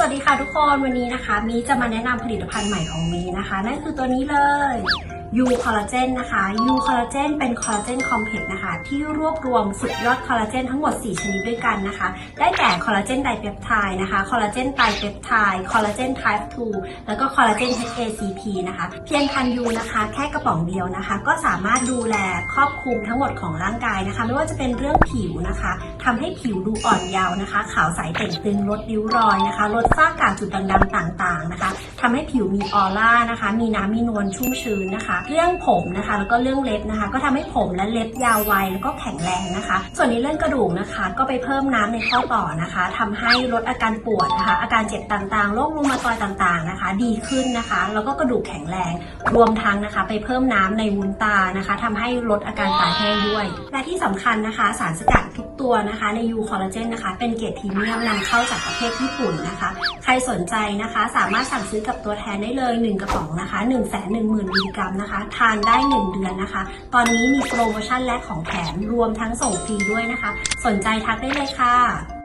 วัสดีค่ะทุกคนวันนี้นะคะมีจะมาแนะนำผลิตภัณฑ์ใหม่ของมีนะคะ นั่นคือตัวนี้เลย ยูคอลลาเจนนะคะยูคอลลาเจนเป็นคอลลาเจนคอมเพล็กซ์นะคะ ที่รวบรวมสุดยอดคอลลาเจนทั้งหมด 4 ชนิดด้วยกันนะคะ ได้แก่คอลลาเจนไดเปปไทด์นะคะคอลลาเจนไตรเปปไทด์คอลลาเจนไทป์2แล้วก็คอลลาเจน HACP นะคะ เพียงพันยูนะคะ แค่กระป๋องเดียวนะคะ ก็สามารถดูแลครอบคลุมทั้งหมดของร่างกายนะคะ ไม่ว่าจะเป็นเรื่องผิวนะคะทำให้ผิวดูอ่อนเยาว์นะคะ ขาวใสเต่งตึงลดริ้วรอยนะคะลดฝ้ากระจุดด่างๆต่าง ๆนะคะทำให้ผิวมีออร่านะคะ มีน้ำมีนวลชุ่มชื้นนะคะเรื่องผมนะคะ แล้วก็เรื่องเล็บนะคะ ก็ทำให้ผมและเล็บยาวไวแล้วก็แข็งแรงนะคะ ส่วนในเรื่องกระดูกนะคะ ก็ไปเพิ่มน้ำในข้อต่อนะคะทำให้ลดอาการปวดนะคะ อาการเจ็บต่างๆโรครูมาตอยต่างๆนะคะ ดีขึ้นนะคะ แล้วก็กระดูกแข็งแรง รวมทั้งนะคะ ไปเพิ่มน้ำในวุ้นตานะคะทำให้ลดอาการตาแห้งด้วย และที่สำคัญนะคะ สารสกัดทุกตัวนะคะ ในยูคอลลาเจนนะคะ เป็นเกรดพรีเมียมนำเข้าจากประเทศญี่ปุ่นนะคะ รสนใจนะคะ สามารถสั่งซื้อกับตัวแทนได้เลย 1 กระป๋องนะคะ1 1 0 0 0 0มิลลิกรัมนะคะ ทานได้ 1 เดือนนะคะ ตอนนี้มีโปรโมชั่นและของแถมรวมทั้งส่งฟรีด้วยนะคะ สนใจทักได้เลยค่ะ